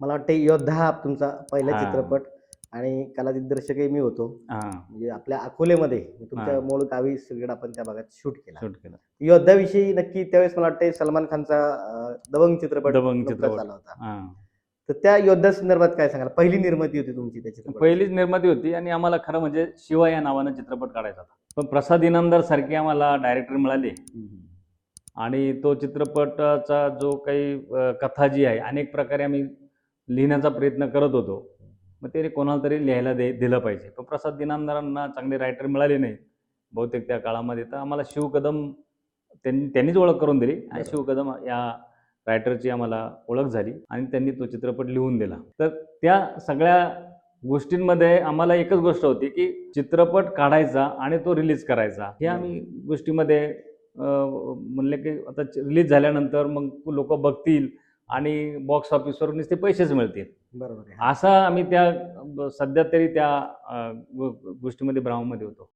मला वाटतं योद्धा हा तुमचा पहिला हा. चित्रपट आणि कला दिग्दर्शकही मी होतो. म्हणजे आपल्या अकोलेमध्ये तुमच्या हा. मूळ गावी सगळं आपण त्या भागात शूट केला. शूट केलं. योद्धाविषयी नक्की त्यावेळेस मला वाटतं सलमान खानचा अं, दबंग चित्रपट दबंग नुकताच चित्रपट. आला होता. हा. तर त्या योद्धा संदर्भात काय सांगाल? पहिली निर्मिती होती तुमची त्या चित्रपट पहिलीच निर्माती होती आणि आम्हाला खरं म्हणजे शिवा या नावानं चित्रपट काढायचा होता. पण प्रसाद इनामदार सारखे आम्हाला डायरेक्टर मिळाले. आणि तो चित्रपटाचा जो काही अ, कथा जी आहे अनेक प्रकारे आम्ही लिहिण्याचा प्रयत्न करत होतो. मग ते कोणाला तरी लिहायला दे दिलं पाहिजे. पण प्रसाद दिनामदारांना चांगले रायटर मिळाले नाही. बहुतेक त्या काळामध्ये. तर आम्हाला शिव कदम त्यांनी त्यांनीच ओळख करून दिली. आणि शिवकदम शिव कदम या रायटरची आम्हाला ओळख झाली. आणि त्यांनी तो चित्रपट लिहून दिला. तर त्या सगळ्या गोष्टींमध्ये आम्हाला एकच गोष्ट होती की चित्रपट काढायचा आणि तो रिलीज करायचा. हे आम्ही गोष्टीमध्ये म्हणले की आता रिलीज झाल्यानंतर मग लोक बघतील. आणि बॉक्स ऑफिसवर नुसते पैसेच मिळतील. बरोबर आहे. असा आम्ही त्या सध्या तरी त्या गोष्टीमध्ये भ्राममध्ये होतो.